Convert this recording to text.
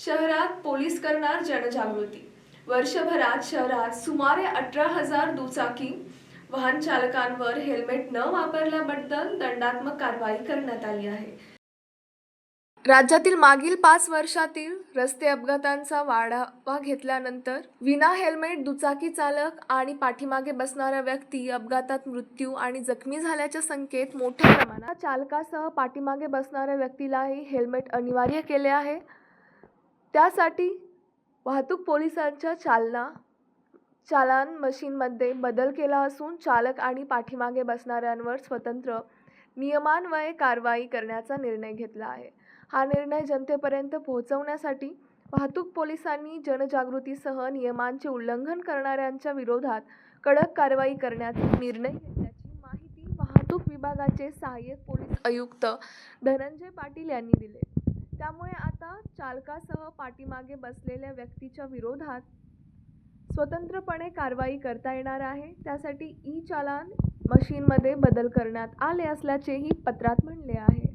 शहरात पोलीस करणार जनजागृती. वर्षभरात शहरात सुमारे अठरा हजार दुचाकी वाहन चालकांवर हेल्मेट न वापरल्याबद्दल दंडात्मक कारवाई करण्यात आली आहे. राज्यातील मागील पाच वर्षातील रस्ते अपघातांचा वाढावा घेतल्यानंतर विना हेल्मेट दुचाकी चालक आणि पाठीमागे बसणाऱ्या व्यक्ती अपघातात मृत्यू आणि जखमी झाल्याच्या संकेत मोठ्या प्रमाणात चालकासह पाठीमागे बसणाऱ्या व्यक्तीलाही हेल्मेट अनिवार्य केले आहे. त्यासाठी वाहतूक पोलिसांच्या चालना चालान मशीनमध्ये बदल केला असून चालक आणि पाठीमागे बसणाऱ्यांवर स्वतंत्र नियमान्वये कारवाई करण्याचा निर्णय घेतला आहे. हा निर्णय जनतेपर्यंत पोहोचवण्यासाठी वाहतूक पोलिसांनी जनजागृतीसह नियमांचे उल्लंघन करणाऱ्यांच्या विरोधात कडक कारवाई करण्याचा निर्णय घेतल्याची माहिती वाहतूक विभागाचे सहाय्यक पोलीस आयुक्त धनंजय पाटील यांनी दिले. त्यामुळे आता चालकासह पाठीमागे बसलेल्या व्यक्तीच्या विरोधात स्वतंत्रपणे कारवाई करता येणार आहे. त्यासाठी ई चालान मशीनमध्ये बदल करण्यात आले असल्याचेही पत्रात म्हणले आहे.